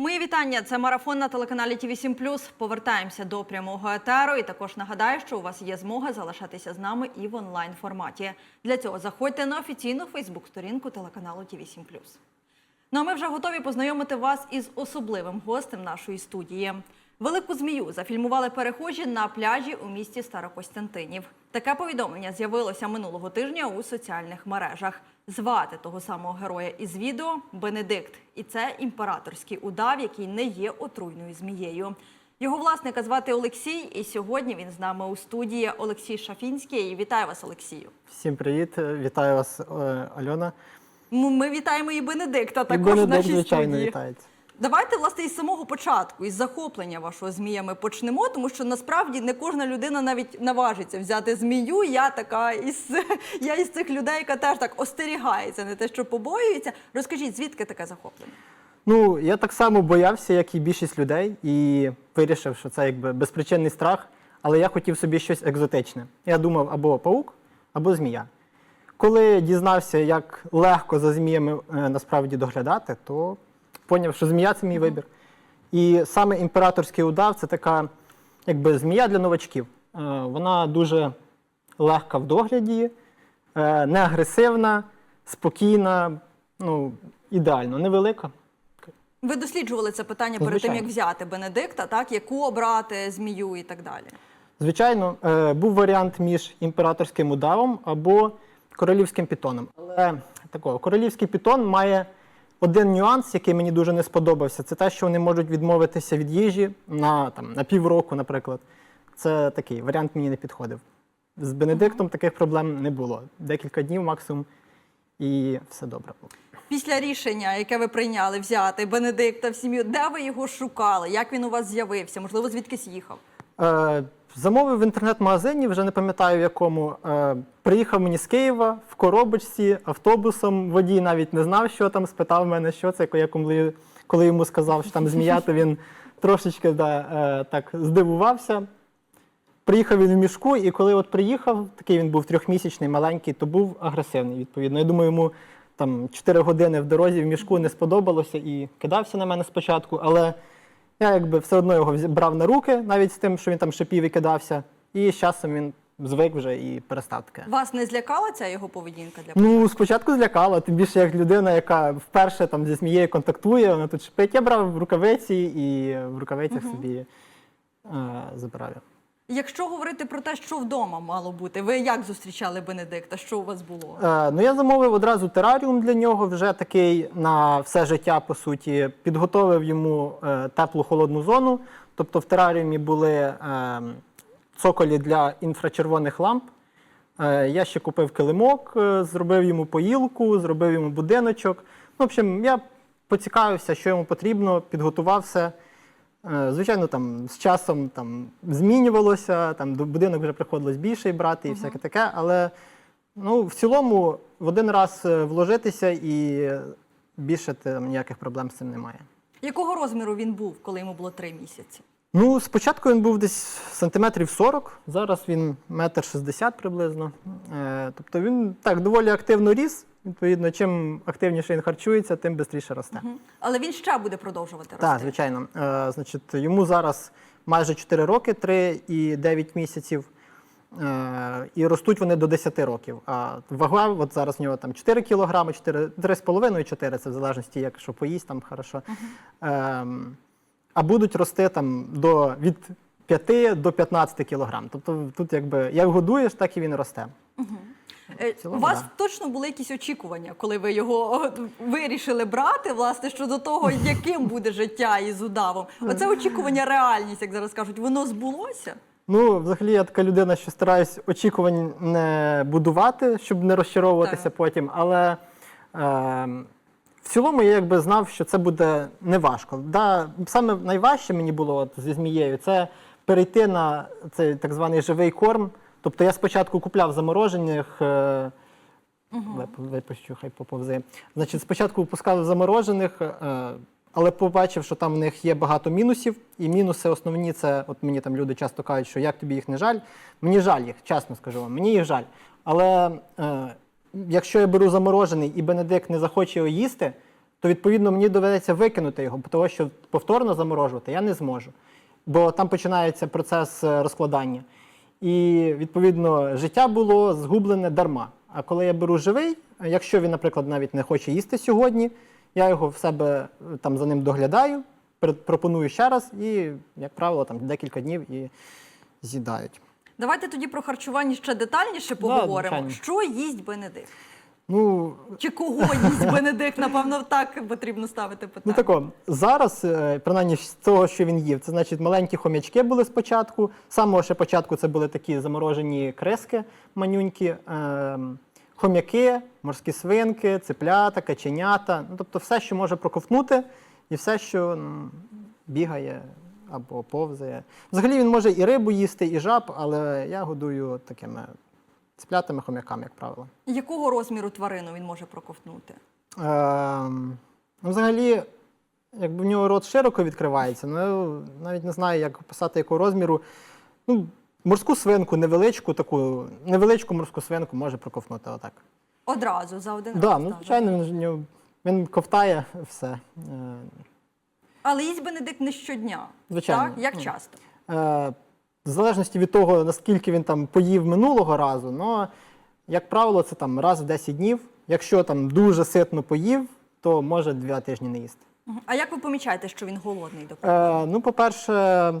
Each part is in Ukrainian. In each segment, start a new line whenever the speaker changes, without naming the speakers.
Мої вітання. Це марафон на телеканалі Ті 7 Повертаємося до прямого етеру. І також нагадаю, що у вас є змога залишатися з нами і в онлайн форматі. Для цього заходьте на офіційну Фейсбук-сторінку телеканалу Ті 7 Ну а ми вже готові познайомити вас із особливим гостем нашої студії. Велику змію зафільмували перехожі на пляжі у місті Старокостянтинів. Таке повідомлення з'явилося минулого тижня у соціальних мережах. Звати того самого героя із відео Бенедикт, і це імператорський удав, який не є отруйною змією. Його власника звати Олексій, і сьогодні він з нами у студії Олексій Шафінський. Вітаю вас, Олексію.
Всім привіт, вітаю вас, е, Альона.
Ми вітаємо і Бенедикта
І
також в
Бенедикт,
нашій
звичайно,
студії.
вітається.
Давайте, власне, із самого початку, із захоплення вашого зміями почнемо, тому що насправді не кожна людина навіть наважиться взяти змію. Я така із я із цих людей, яка теж так остерігається, не те, що побоюється. Розкажіть, звідки таке захоплення?
Ну, я так само боявся, як і більшість людей, і вирішив, що це якби безпричинний страх, але я хотів собі щось екзотичне. Я думав або паук, або змія. Коли дізнався, як легко за зміями е, насправді доглядати, то поняв, що змія це мій вибір. І саме імператорський удав це така якби змія для новачків. Е, Вона дуже легка в догляді, е, не агресивна, спокійна, ну, ідеально, невелика.
Ви досліджували це питання перед тим,
Звичайно.
як взяти Бенедикта, так яку обрати змію і так далі.
Звичайно, е, був варіант між імператорським удавом або королівським пітоном. Але такого, королівський пітон має один нюанс, який мені дуже не сподобався. Це те, що вони можуть відмовитися від їжі на, там, на півроку, наприклад. Це такий варіант мені не підходив. З Бенедиктом таких проблем не було. Декілька днів максимум, і все добре було.
Після рішення, яке ви прийняли, взяти Бенедикта в сім'ю, де ви його шукали? Як він у вас з'явився? Можливо, звідкись їхав?
Е, замовив в інтернет-магазині, вже не пам'ятаю в якому. Е, приїхав мені з Києва в коробочці, автобусом. Водій навіть не знав, що там, спитав мене, що це. Коли, коли йому сказав, що там змія, то він трошечки да, е, так здивувався. Приїхав він в мішку, і коли от приїхав, такий він був трьохмісячний, маленький, то був агресивний, відповідно. Я думаю, йому там 4 години в дорозі в мішку не сподобалося і кидався на мене спочатку, але я якби все одно його взя- брав на руки, навіть з тим, що він там шипів і кидався. І з часом він звик вже і перестав таке.
Вас не злякала ця його поведінка для
Ну, спочатку злякала, тим більше як людина, яка вперше там зі змією контактує, вона тут шипить. Я брав рукавиці і в рукавицях собі е, забирав.
Якщо говорити про те, що вдома мало бути, ви як зустрічали Бенедикта? Що у вас було?
Е, ну, я замовив одразу тераріум для нього, вже такий на все життя, по суті. Підготовив йому е, теплу холодну зону. Тобто в тераріумі були е, цоколі для інфрачервоних ламп. Е, я ще купив килимок, е, зробив йому поїлку, зробив йому будиночок. Ну, в общем, я поцікавився, що йому потрібно, підготував все. Е, Звичайно, там з часом там змінювалося, там до будинок вже приходилось більший брати і всяке таке, але ну, в цілому в один раз е, вложитися і більше там ніяких проблем з цим немає.
Якого розміру він був, коли йому було три місяці?
Ну, спочатку він був десь сантиметрів 40, зараз він метр 60 приблизно. Е, тобто він так доволі активно ріс. Відповідно, чим активніше він харчується, тим швидше росте.
Мгм. Але він ще буде продовжувати рости.
Так, звичайно. Е, значить, йому зараз майже 4 роки, 3 і 9 місяців. Е, і ростуть вони до 10 років. А вага, от зараз в нього там 4 кілограми, 4, 3,5 і 4, це в залежності, як що поїсть там хорошо. Ем, а будуть рости там до, від 5 до 15 кілограм. Тобто тут якби як годуєш, так і він росте.
Е,
В цілому,
У вас
да.
точно були якісь очікування, коли ви його вирішили брати, власне, щодо того, яким буде життя із удавом. Оце очікування, реальність, як зараз кажуть, воно збулося.
Ну, взагалі, я така людина, що стараюсь очікувань не будувати, щоб не розчаровуватися
Так.
потім. Але е, в цілому я якби знав, що це буде неважко. Да, саме найважче мені було от, зі змією це перейти на цей так званий живий корм. Тобто я спочатку купляв заморожених. Е, Випущу, хай поповзи. Значить, спочатку випускали заморожених, е, але побачив, що там в них є багато мінусів. І мінуси основні це, от мені там люди часто кажуть, що як тобі їх не жаль. Мені жаль їх, чесно скажу вам, мені їх жаль. Але е, якщо я беру заморожений і Бенедикт не захоче його їсти, то відповідно мені доведеться викинути його, бо що повторно заморожувати я не зможу. Бо там починається процес розкладання. І відповідно життя було згублене дарма. А коли я беру живий, якщо він, наприклад, навіть не хоче їсти сьогодні, я його в себе е, там за ним доглядаю, пр- пропоную ще раз, і, як правило, там декілька днів і з'їдають.
Давайте тоді про харчування ще детальніше поговоримо.
да,
що їсть Бенедикт?
Ну,
Чи кого їсть Бенедикт? Напевно, так потрібно ставити питання.
Ну тако, зараз, е, принаймні з того, що він їв, це значить маленькі хомячки були спочатку. З самого ще початку це були такі заморожені крески манюнькі, е, хомяки, морські свинки, цеплята, каченята. Ну, тобто все, що може проковтнути, і все, що ну, бігає або повзає. Взагалі він може і рибу їсти, і жаб, але я годую такими цеплятами, хомяками, як правило.
Якого розміру тварину він може проковтнути?
Ем, ну, взагалі, якби в нього рот широко відкривається, ну навіть не знаю, як описати якого розміру. Ну, морську свинку, невеличку, таку, невеличку морську свинку може проковтнути отак.
Одразу за один
да,
раз.
ну
так,
звичайно, він, він ковтає все. Е,
Але їсть Бенедикт не щодня.
Звичайно.
Так? Як
Ну.
часто?
Е, в залежності від того, наскільки він там поїв минулого разу, ну, як правило, це там раз в 10 днів. Якщо там дуже ситно поїв, то може два тижні не їсти.
А як ви помічаєте, що він голодний до?
Е, ну, по-перше,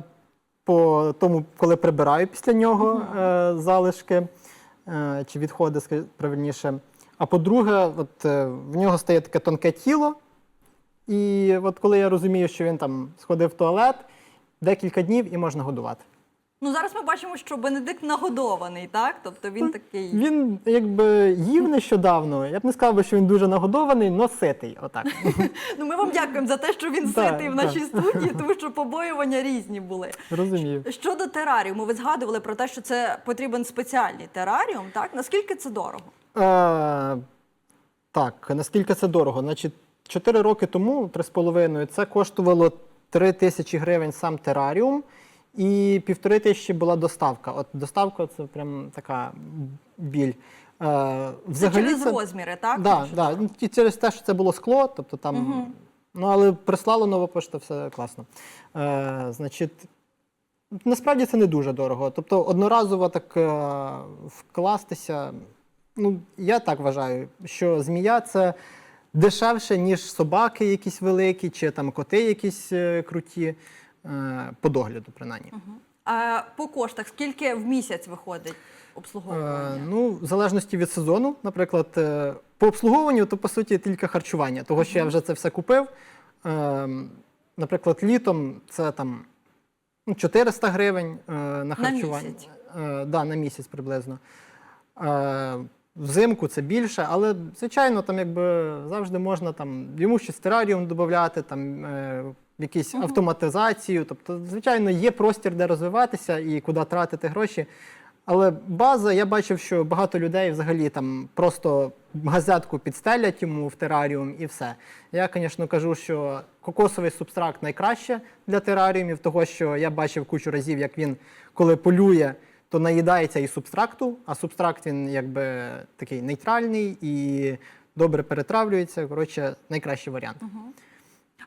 по тому, коли прибираю після нього е, залишки е, чи відходи, ска- правильніше. А по-друге, от, е, в нього стає таке тонке тіло. І от коли я розумію, що він там сходив в туалет, декілька днів і можна годувати.
Ну зараз ми бачимо, що Бенедикт нагодований, так? Тобто він такий.
Він якби їв нещодавно. Я б не сказав, би, що він дуже нагодований, но ситий. Отак.
Ну ми вам дякуємо за те, що він
Так,
ситий в
так.
нашій студії, тому що побоювання різні були.
Розумію.
Щодо тераріуму, ви згадували про те, що це потрібен спеціальний тераріум, так? Наскільки це дорого?
Е, так, наскільки це дорого? Значить, 4 роки тому, 3,5, це коштувало 3 тисячі гривень сам тераріум, і півтори тисячі була доставка. От доставка це прям така біль. Е,
Це через розміри, так?
Да, да. ну, через те, що це було скло, тобто там. Ну, але прислало нова пошта, все класно. Е, значить, насправді це не дуже дорого. Тобто, одноразово так е, вкластися. Ну, я так вважаю, що змія це дешевше, ніж собаки якісь великі, чи там коти якісь е, круті, по догляду, принаймні.
А по коштах скільки в місяць виходить обслуговування?
Е, ну, в залежності від сезону, наприклад, е, по обслуговуванню, то по суті тільки харчування, того, що я вже це все купив. Е, наприклад, літом це там ну, 400 гривень е, на харчування.
місяць?
Е, да, на місяць приблизно. Е, взимку це більше, але звичайно, там якби завжди можна там йому щось тераріум додати, там е, якісь автоматизацію. Тобто, звичайно, є простір, де розвиватися і куди тратити гроші. Але база, я бачив, що багато людей взагалі там просто газетку підстелять йому в тераріум і все. Я, звісно, кажу, що кокосовий субстракт найкраще для тераріумів, того що я бачив кучу разів, як він коли полює, то наїдається і субстракту, а субстракт він якби такий нейтральний і добре перетравлюється. Коротше, найкращий варіант.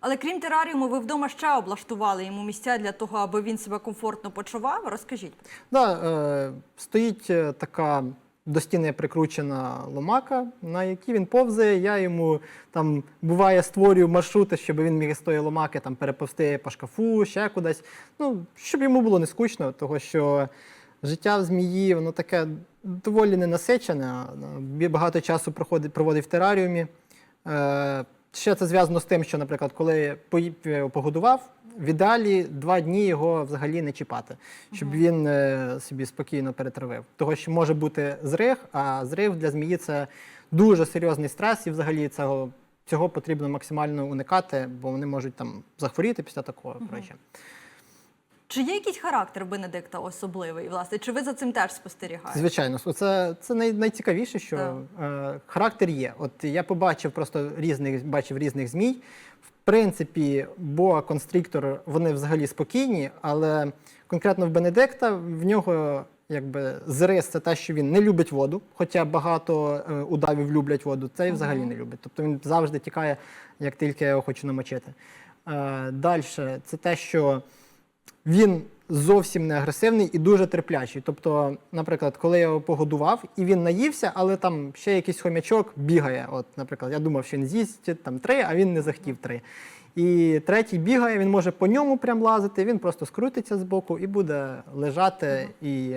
Але крім тераріуму, ви вдома ще облаштували йому місця для того, аби він себе комфортно почував. Розкажіть.
Да, е, стоїть е, така до стіни прикручена ломака, на якій він повзає. Я йому там буває створюю маршрути, щоб він міг з тої ломаки там переповзти по шкафу, ще кудись. Ну, щоб йому було не скучно, того що життя в змії, воно таке доволі ненасичене. Багато часу проходить, проводить в тераріумі. Е, ще це зв'язано з тим, що, наприклад, коли е, погодував, в ідеалі два дні його взагалі не чіпати, щоб він е, собі спокійно перетравив. Того, що може бути зрив, а зрив для змії це дуже серйозний стрес, і взагалі цього, цього потрібно максимально уникати, бо вони можуть там захворіти після такого. Коротше.
Чи є якийсь характер Бенедикта особливий? Власне, чи ви за цим теж спостерігаєте?
Звичайно, це, це най, найцікавіше, що е, характер є. От я побачив просто різних, бачив різних змій. В принципі, боа констриктор вони взагалі спокійні, але конкретно в Бенедикта в нього якби з рис це те, що він не любить воду, хоча багато е, удавів люблять воду, цей взагалі не любить. Тобто він завжди тікає, як тільки я його хочу намочити. Е, Далі, це те, що він зовсім не агресивний і дуже терплячий. Тобто, наприклад, коли я його погодував і він наївся, але там ще якийсь хомячок бігає. От, наприклад, я думав, що він з'їсть там три, а він не захотів три. І третій бігає, він може по ньому прям лазити, він просто скрутиться з боку і буде лежати. І,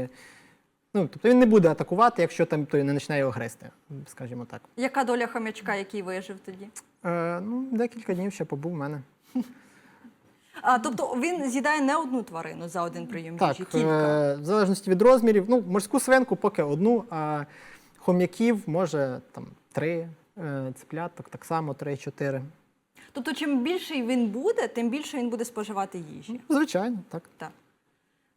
ну, тобто він не буде атакувати, якщо там той не почне його гризти, скажімо так.
Яка доля хомячка, який вижив тоді?
Е, ну, декілька днів ще побув у мене.
А, тобто він з'їдає не одну тварину за один прийом
Так,
їжі, кілька.
е, в залежності від розмірів. Ну, морську свинку поки одну, а хом'яків може там три, е, цепляток так само, три-чотири.
Тобто, чим більший він буде, тим більше він буде споживати їжі.
Звичайно, так.
Так.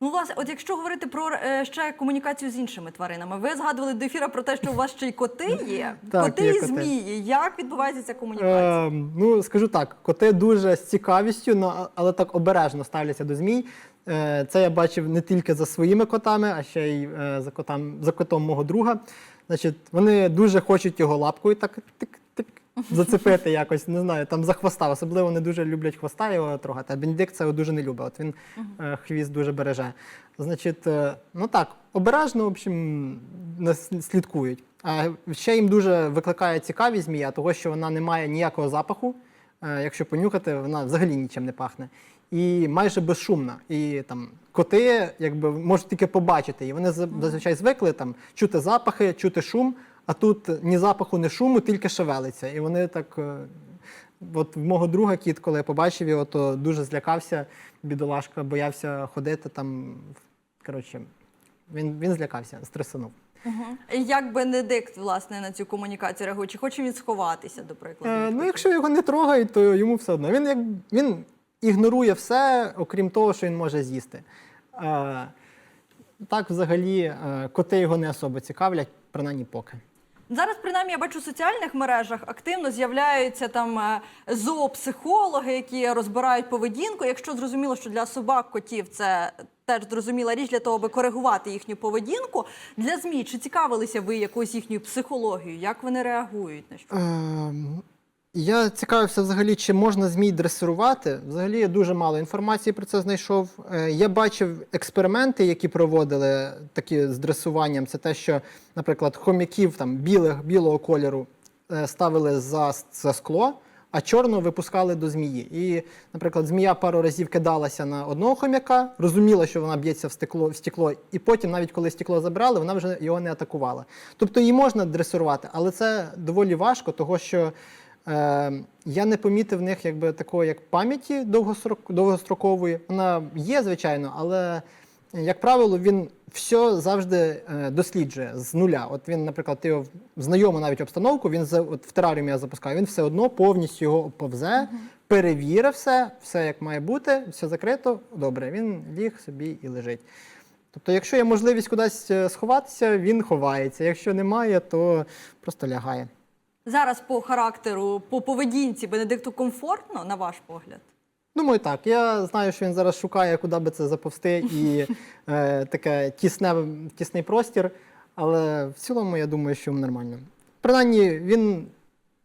Ну, власне, от якщо говорити про е, ще комунікацію з іншими тваринами, ви згадували до ефіра про те, що у вас ще й коти є.
Так,
коти
є
і
коти.
змії. Як відбувається ця комунікація?
Е, ну, скажу так, коти дуже з цікавістю, але так обережно ставляться до змій. Е, Це я бачив не тільки за своїми котами, а ще й е, за, котам, за котом мого друга. Значить, вони дуже хочуть його лапкою так тик-тик зацепити якось, не знаю, там за хвоста. Особливо вони дуже люблять хвоста його трогати, а Бенедикт це дуже не любить. От він е, хвіст дуже береже. Значить, е, ну так, обережно, в общем, нас слідкують. А ще їм дуже викликає цікавість змія, того, що вона не має ніякого запаху. Е, Якщо понюхати, вона взагалі нічим не пахне. І майже безшумна. І там коти якби можуть тільки побачити її. Вони за- зазвичай звикли там чути запахи, чути шум, а тут ні запаху, ні шуму, тільки шевелиться. І вони так. е, От в мого друга кіт, коли я побачив його, то дуже злякався, бідолашка, боявся ходити там. Коротше, він, він злякався, стресанув.
І Як Бенедикт власне на цю комунікацію реагує? Чи хоче він сховатися, до прикладу?
Е, ну, якщо його не трогають, то йому все одно. Він, як, він ігнорує все, окрім того, що він може з'їсти. Е, так, взагалі, е, коти його не особо цікавлять, принаймні поки.
Зараз, принаймні, я бачу в соціальних мережах активно з'являються там е, зоопсихологи, які розбирають поведінку. Якщо зрозуміло, що для собак, котів це теж зрозуміла річ для того, аби коригувати їхню поведінку. Для змі чи цікавилися ви якоюсь їхньою психологією? Як вони реагують на що?
Я цікавився взагалі, чи можна змій дресирувати. Взагалі я дуже мало інформації про це знайшов. Е, Я бачив експерименти, які проводили такі з дресуванням. Це те, що, наприклад, хомяків там білих, білого кольору е, ставили за, за скло, а чорного випускали до змії. І, наприклад, змія пару разів кидалася на одного хомяка, розуміла, що вона б'ється в стекло, в стекло, і потім, навіть коли стекло забрали, вона вже його не атакувала. Тобто її можна дресирувати, але це доволі важко, того що. Е, я не помітив в них якби такої як пам'яті довгострокової. Вона є, звичайно, але, як правило, він все завжди е, досліджує з нуля. От він, наприклад, ти його знайому навіть обстановку, він за, от в тераріумі я запускаю, він все одно повністю його повзе, перевірив все, все як має бути, все закрито, добре, він ліг собі і лежить. Тобто, якщо є можливість кудись е, сховатися, він ховається. Якщо немає, то просто лягає.
Зараз по характеру, по поведінці Бенедикту комфортно, на ваш погляд?
Думаю, так. Я знаю, що він зараз шукає, куди би це заповсти, і е, таке тісне, тісний простір. Але в цілому я думаю, що йому нормально. Принаймні, він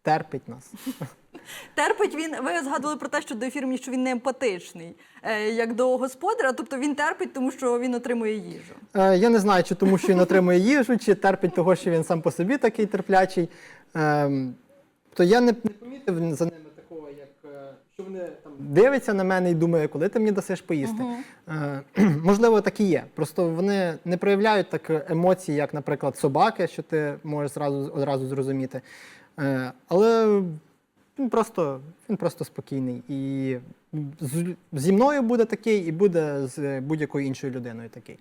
терпить нас.
Терпить він. Ви згадували про те, що до ефіру що він не емпатичний, е, як до господаря. Тобто він терпить, тому що він отримує їжу.
Е, я не знаю, чи тому, що він отримує їжу, чи терпить того, що він сам по собі такий терплячий. Ем, то я не, помітив за ними такого, як е, що вони там дивляться на мене і думає, коли ти мені дасиш поїсти. Е, можливо, так і є. Просто вони не проявляють так емоцій, як, наприклад, собаки, що ти можеш зразу, одразу зрозуміти. Е, але він просто, він просто спокійний. І зі мною буде такий, і буде з будь-якою іншою людиною такий.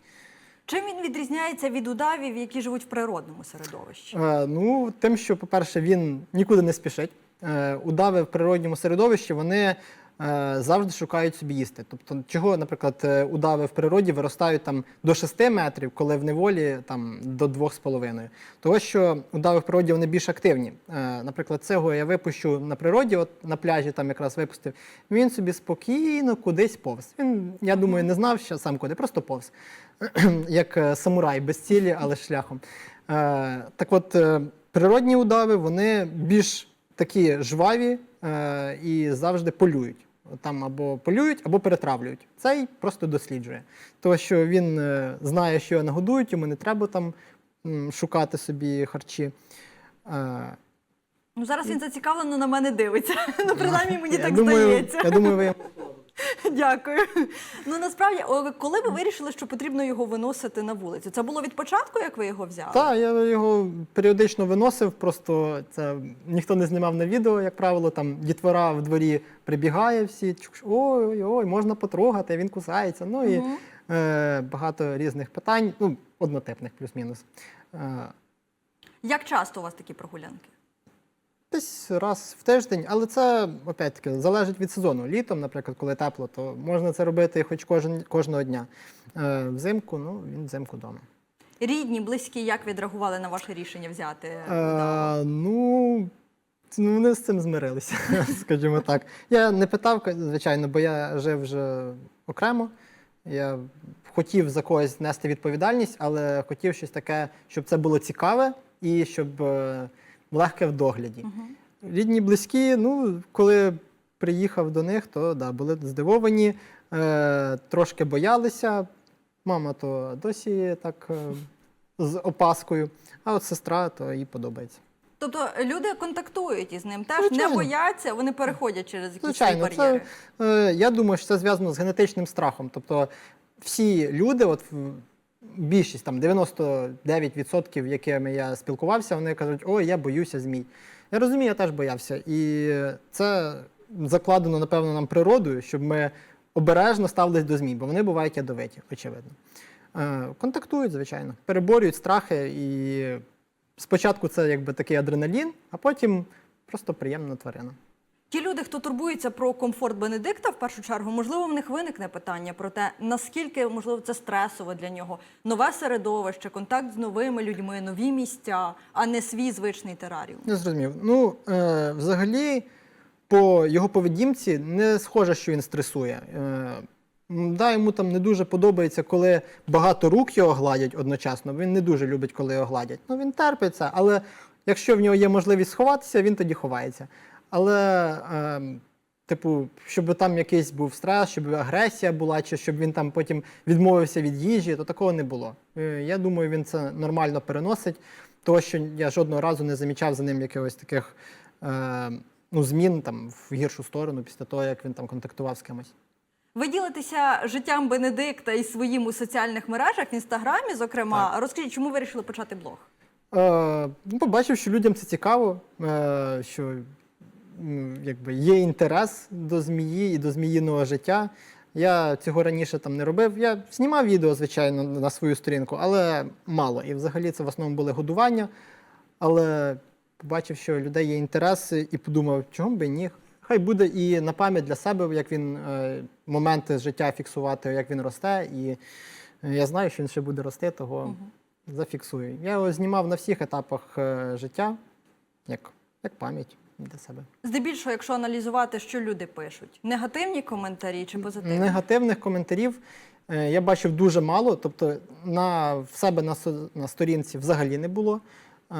Чим він відрізняється від удавів, які живуть в природному середовищі?
Е, ну, тим, що, по-перше, він нікуди не спішить. Е, удави в природньому середовищі вони завжди шукають собі їсти. Тобто, чого, наприклад, е, удави в природі виростають там до 6 метрів, коли в неволі там до 2,5. Того, що удави в природі вони більш активні. Е, Наприклад, цього я випущу на природі, от на пляжі там якраз випустив. Він собі спокійно кудись повз. Він, я думаю, не знав, що сам куди, просто повз. Як е, самурай без цілі, але шляхом. Е, Так от, е, природні удави вони більш такі жваві е, і завжди полюють. Там або полюють, або перетравлюють. Цей просто досліджує. Тому що він е, знає, що його нагодують, йому не треба там шукати собі харчі. Е,
Ну зараз він зацікавлено на мене дивиться. Ну, принаймні мені
я
так
думаю,
здається.
Я думаю, ви
Дякую. Ну насправді, о, коли ви вирішили, що потрібно його виносити на вулицю? Це було від початку, як ви його взяли?
Так, я його періодично виносив, просто це ніхто не знімав на відео, як правило, там дітвора в дворі прибігає всі, чук- ой, ой, можна потрогати, він кусається. Ну і
Мгм.
е, багато різних питань, ну, однотипних плюс-мінус. Е,
Як часто у вас такі прогулянки?
Десь раз в тиждень, але це опять-таки залежить від сезону. Літом, наприклад, коли тепло, то можна це робити хоч кожен, кожного дня. Е, взимку, ну він взимку вдома.
Рідні, близькі, як відреагували на ваше рішення взяти?
Е, ну, ну, вони з цим змирилися, скажімо так. Я не питав, звичайно, бо я жив вже окремо. Я хотів за когось нести відповідальність, але хотів щось таке, щоб це було цікаве і щоб е, легке в догляді.
Мгм.
Рідні, близькі, ну, коли приїхав до них, то да, були здивовані, е, трошки боялися. Мама то досі так е, з опаскою, а от сестра, то їй подобається.
Тобто люди контактують із ним, теж не бояться, вони переходять через якісь
Звичайно,
бар'єри.
це, е, я думаю, що це зв'язано з генетичним страхом. Тобто всі люди, от більшість, там 99%, якими я спілкувався, вони кажуть, ой, я боюся змій. Я розумію, я теж боявся. І це закладено, напевно, нам природою, щоб ми обережно ставились до змій, бо вони бувають ядовиті, очевидно. Е, Контактують, звичайно, переборюють страхи, і спочатку це якби такий адреналін, а потім просто приємна тварина.
Ті люди, хто турбується про комфорт Бенедикта, в першу чергу, можливо, в них виникне питання про те, наскільки можливо це стресово для нього, нове середовище, контакт з новими людьми, нові місця, а не свій звичний тераріум.
Не зрозумів. Ну, е, взагалі, по його поведінці не схоже, що він стресує. Е, да, йому там не дуже подобається, коли багато рук його гладять одночасно. Він не дуже любить, коли його гладять. Ну, він терпиться, але якщо в нього є можливість сховатися, він тоді ховається. Але, е, типу, щоб там якийсь був стрес, щоб агресія була, чи щоб він там потім відмовився від їжі, то такого не було. Е, я думаю, він це нормально переносить. Того, що я жодного разу не замічав за ним якихось таких е, ну, змін там, в гіршу сторону після того, як він там контактував з кимось.
Ви ділитеся життям Бенедикта і своїм у соціальних мережах в інстаграмі, зокрема. Розкажіть, чому ви вирішили почати блог?
Е, ну, побачив, що людям це цікаво, е, що якби, є інтерес до змії і до зміїного життя. Я цього раніше там не робив. Я знімав відео, звичайно, на свою сторінку, але мало. І взагалі це в основному були годування. Але побачив, що у людей є інтерес, і подумав, чому б ні. Хай буде і на пам'ять для себе, як він е, моменти з життя фіксувати, як він росте. І е, я знаю, що він ще буде рости, того зафіксую. Я його знімав на всіх етапах е, життя, як, як пам'ять для себе.
Здебільшого, якщо аналізувати, що люди пишуть, негативні коментарі чи позитивні?
Негативних коментарів е, я бачив дуже мало. Тобто на, в себе на, на сторінці взагалі не було. Е,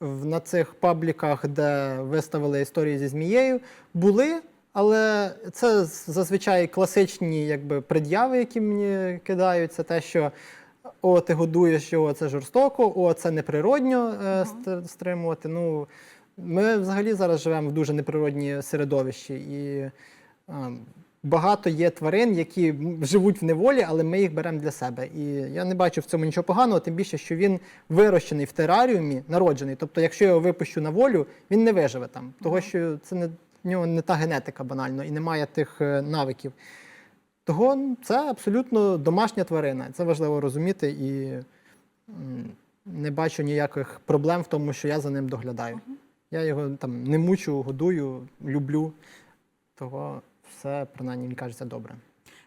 в- на цих пабліках, де виставили історії зі змією, були, але це зазвичай класичні якби, пред'яви, які мені кидають. Це те, що о, ти годуєш його, це жорстоко, о, це неприродньо е, стримувати. Ну, ми взагалі зараз живемо в дуже неприродній середовищі. І е, багато є тварин, які живуть в неволі, але ми їх беремо для себе. І я не бачу в цьому нічого поганого, тим більше, що він вирощений в тераріумі, народжений. Тобто, якщо я його випущу на волю, він не виживе там, того що це не в нього не та генетика банально і немає тих е, навиків. Того це абсолютно домашня тварина. Це важливо розуміти і не бачу ніяких проблем в тому, що я за ним доглядаю. Я його там не мучу, годую, люблю. того все принаймні мені кажеться добре.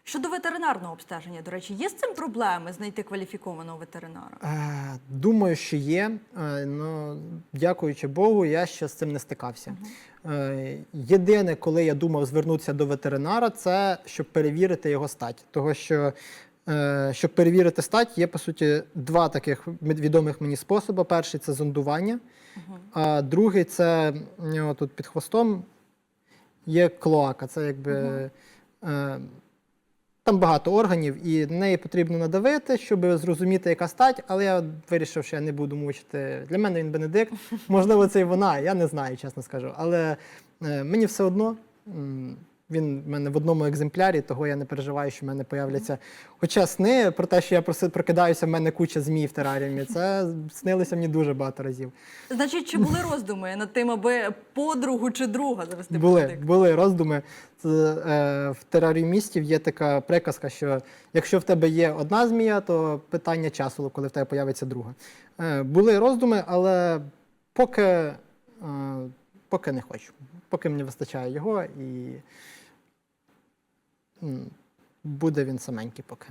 Щодо ветеринарного обстеження, до речі, є з цим проблеми знайти кваліфікованого ветеринара?
Е, Думаю, що є. Е, Ну, дякуючи Богу, я ще з цим не стикався. Е, Єдине, коли я думав звернутися до ветеринара, це щоб перевірити його стать. Того що, щоб перевірити стать, є по суті два таких відомих мені способи. Перший це зондування, а другий це нього тут під хвостом є клоака. Це якби. Е, там багато органів, і на неї потрібно надавити, щоб зрозуміти, яка стать, але я вирішив, що я не буду мучити. Для мене він Бенедикт. Можливо, це і вона, я не знаю, чесно скажу. Але е, мені все одно. Він в мене в одному екземплярі, того я не переживаю, що в мене появляться. Хоча сни про те, що я проси- прокидаюся, в мене куча змій в тераріумі, це снилося мені дуже багато разів.
Значить, чи були роздуми над тим, аби подругу чи друга завести
Були,
Бенедикт?
були роздуми. Це, е, в тераріумістів є така приказка, що якщо в тебе є одна змія, то питання часу, коли в тебе появиться друга. Е, були роздуми, але поки, е, поки не хочу. Поки мені вистачає його і буде він саменький поки.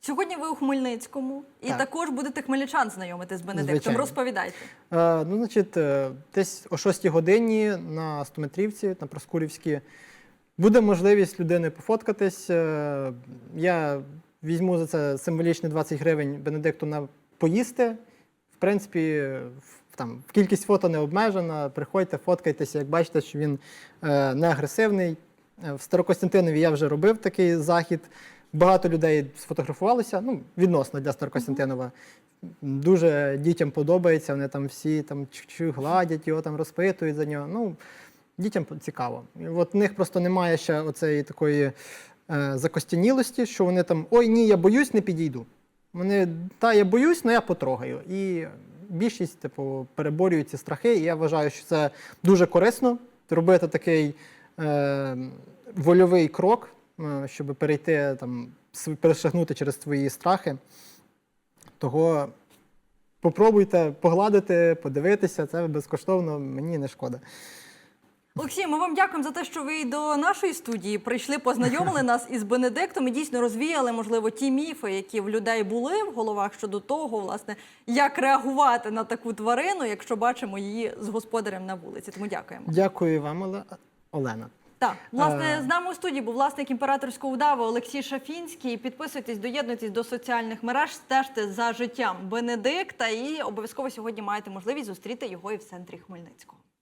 Сьогодні ви у Хмельницькому і
Так.
також будете хмельничан знайомити з Бенедиктом.
Звичайно.
Розповідайте.
Е, ну, значить, е, десь о 6 годині на Стометрівці, на Проскурівській, буде можливість людини пофоткатись. Е, я візьму за це символічні 20 гривень Бенедикту на поїсти. В принципі, там кількість фото не обмежена. Приходьте, фоткайтеся. Як бачите, що він е, не агресивний. Е, В Старокостянтинові я вже робив такий захід. Багато людей сфотографувалося, ну, відносно для Старокостянтинова. Дуже дітям подобається, вони там всі там гладять його, там розпитують за нього. Ну, дітям цікаво. От в них просто немає ще оцеї такої е, закостянілості, що вони там ой, ні, я боюсь, не підійду. Вони, та, я боюсь, але я потрогаю. І більшість, типу, переборюють ці страхи. І я вважаю, що це дуже корисно робити такий е, вольовий крок, е, щоб перейти там, перешагнути через свої страхи. Того попробуйте погладити, подивитися, це безкоштовно, мені не шкода.
Олексій, ми вам дякуємо за те, що ви до нашої студії прийшли, познайомили нас із Бенедиктом і дійсно розвіяли, можливо, ті міфи, які в людей були в головах щодо того, власне, як реагувати на таку тварину, якщо бачимо її з господарем на вулиці. Тому дякуємо.
Дякую вам, Оле- Олена.
Так, власне,
Е.
з нами у студії був власник імператорського удаву Олексій Шафінський. Підписуйтесь, доєднуйтесь до соціальних мереж, стежте за життям Бенедикта і обов'язково сьогодні маєте можливість зустріти його і в центрі Хмельницького.